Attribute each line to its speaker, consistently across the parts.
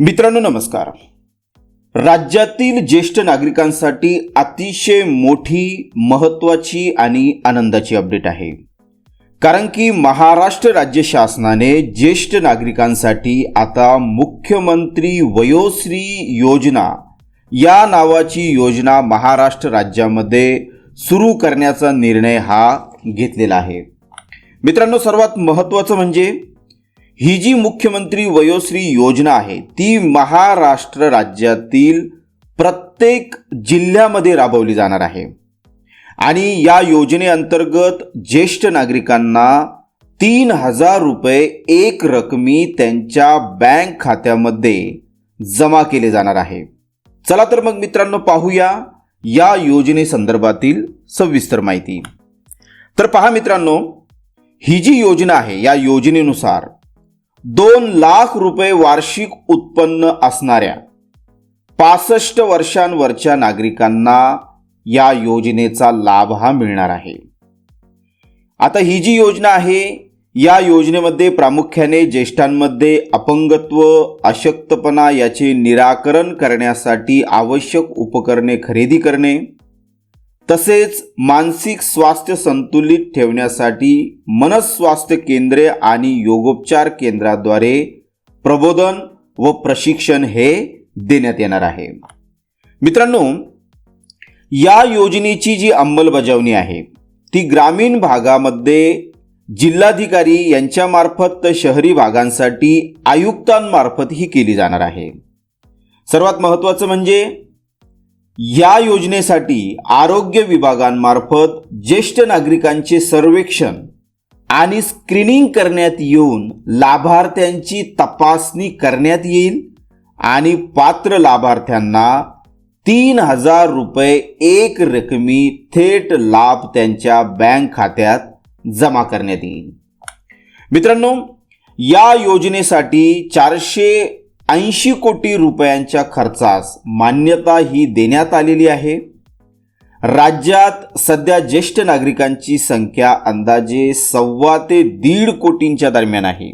Speaker 1: मित्रांनो नमस्कार. राज्यातील ज्येष्ठ नागरिकांसाठी अतिशय मोठी महत्त्वाची आणि आनंदाची अपडेट आहे. कारण की महाराष्ट्र राज्य शासनाने ज्येष्ठ नागरिकांसाठी आता मुख्यमंत्री वयोश्री योजना या नावाची योजना महाराष्ट्र राज्यामध्ये सुरू करण्याचा निर्णय हा घेतलेला आहे. मित्रांनो सर्वात महत्त्वाचं म्हणजे ही जी मुख्यमंत्री वयोश्री योजना आहे ती महाराष्ट्र राज्यातील प्रत्येक जिल्ह्यामध्ये राबवली जाणार आहे. आणि या योजनेअंतर्गत ज्येष्ठ नागरिकांना तीन हजार रुपये एक रकमी त्यांच्या बँक खात्यामध्ये जमा केले जाणार आहे. चला तर मग मित्रांनो पाहूया या योजनेसंदर्भातील सविस्तर माहिती. तर पहा मित्रांनो ही जी योजना आहे या योजनेनुसार दोन लाख रुपये वार्षिक उत्पन्न असणाऱ्या पासष्ट वर्षांवरच्या नागरिकांना या योजनेचा लाभ हा मिळणार आहे. आता ही जी योजना आहे या योजनेमध्ये प्रामुख्याने ज्येष्ठांमध्ये अपंगत्व अशक्तपणा याचे निराकरण करण्यासाठी आवश्यक उपकरणे खरेदी करणे तसेच मानसिक स्वास्थ्य संतुलित ठेवण्यासाठी मनस्वास्थ्य केंद्रे आणि योगोपचार केंद्राद्वारे प्रबोधन व प्रशिक्षण हे देण्यात येणार आहे. मित्रांनो या योजनेची जी अंमलबजावणी आहे ती ग्रामीण भागामध्ये जिल्हाधिकारी यांच्यामार्फत तर शहरी भागांसाठी आयुक्तांमार्फत ही केली जाणार आहे. सर्वात महत्त्वाचं म्हणजे या योजनेसाठी आरोग्य विभागांमार्फत ज्येष्ठ नागरिकांचे सर्वेक्षण आणि स्क्रीनिंग करण्यात येऊन लाभार्थ्यांची तपासणी करण्यात येईल आणि पात्र लाभार्थ्यांना तीन हजार रुपये एक रकमी थेट लाभ त्यांच्या बँक खात्यात जमा करण्यात येईल. मित्रांनो या योजनेसाठी चारशे ऐंशी कोटी रुपयांच्या खर्चास मान्यता ही देण्यात आलेली आहे. राज्यात सध्या ज्येष्ठ नागरिकांची संख्या अंदाजे सव्वा ते दीड कोटींच्या दरम्यान आहे.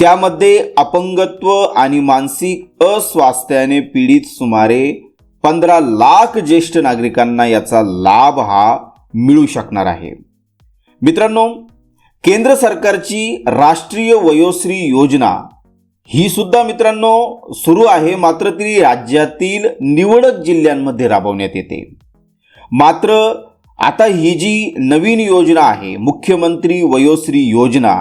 Speaker 1: त्यामध्ये अपंगत्व आणि मानसिक अस्वास्थ्याने पीडित सुमारे पंधरा लाख ज्येष्ठ नागरिकांना याचा लाभ हा मिळू शकणार आहे. मित्रांनो केंद्र सरकारची राष्ट्रीय वयोश्री योजना ही सुद्धा मित्रांनो सुरू आहे मात्र ती राज्यातील निवडक जिल्ह्यांमध्ये राबवण्यात येते. मात्र आता ही जी नवीन योजना आहे मुख्यमंत्री वयोश्री योजना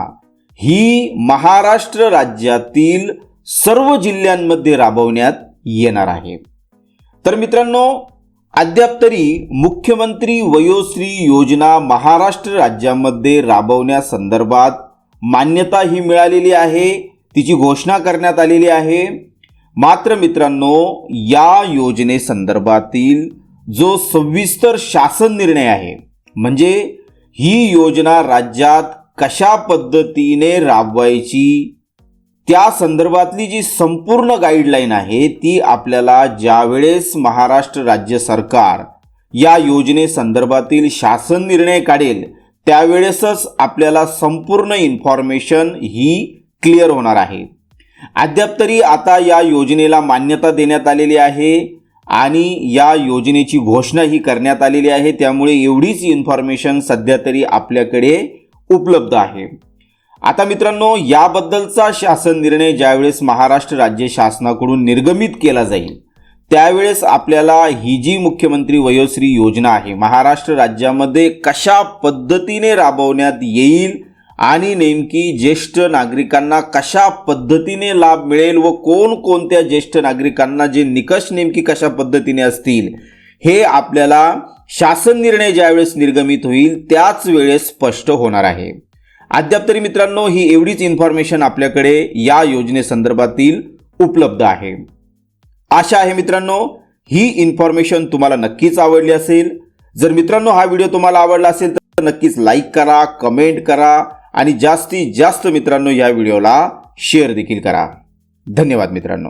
Speaker 1: ही महाराष्ट्र राज्यातील सर्व जिल्ह्यांमध्ये राबवण्यात येणार आहे. तर मित्रांनो अद्याप तरी मुख्यमंत्री वयोश्री योजना महाराष्ट्र राज्यामध्ये राबवण्यासंदर्भात मान्यता ही मिळालेली आहे. तिची घोषणा करण्यात आलेली आहे. मात्र मित्रांनो या योजनेसंदर्भातील जो सविस्तर शासन निर्णय आहे म्हणजे ही योजना राज्यात कशा पद्धतीने राबवायची त्या संदर्भातली जी संपूर्ण गाईडलाईन आहे ती आपल्याला ज्यावेळेस महाराष्ट्र राज्य सरकार या योजनेसंदर्भातील शासन निर्णय काढेल त्यावेळेसच आपल्याला संपूर्ण इन्फॉर्मेशन ही क्लिअर होणार आहे. अद्याप तरी आता या योजनेला मान्यता देण्यात आलेली आहे आणि या योजनेची घोषणा ही करण्यात आलेली आहे. त्यामुळे एवढीच इन्फॉर्मेशन सध्या तरी आपल्याकडे उपलब्ध आहे. आता मित्रांनो याबद्दलचा शासन निर्णय ज्यावेळेस महाराष्ट्र राज्य शासनाकडून निर्गमित केला जाईल त्यावेळेस आपल्याला ही जी मुख्यमंत्री वयोश्री योजना आहे महाराष्ट्र राज्यामध्ये कशा पद्धतीने राबवण्यात येईल आणि नेमकी ज्येष्ठ नागरिकांना कशा पद्धतीने लाभ मिळेल व कोणकोणत्या ज्येष्ठ नागरिकांना जे निकष नेमकी कशा पद्धतीने असतील हे आपल्याला शासन निर्णय ज्यावेळेस निर्गमित होईल त्याच वेळेस स्पष्ट होणार आहे. अद्याप तरी मित्रांनो ही एवढीच इन्फॉर्मेशन आपल्याकडे या योजनेसंदर्भातील उपलब्ध आहे. आशा आहे मित्रांनो ही इन्फॉर्मेशन तुम्हाला नक्कीच आवडली असेल. जर मित्रांनो हा व्हिडिओ तुम्हाला आवडला असेल तर नक्कीच लाईक करा कमेंट करा. आणि जास्तीत जास्त मित्रांनो या व्हिडिओला शेअर देखील करा. धन्यवाद मित्रांनो.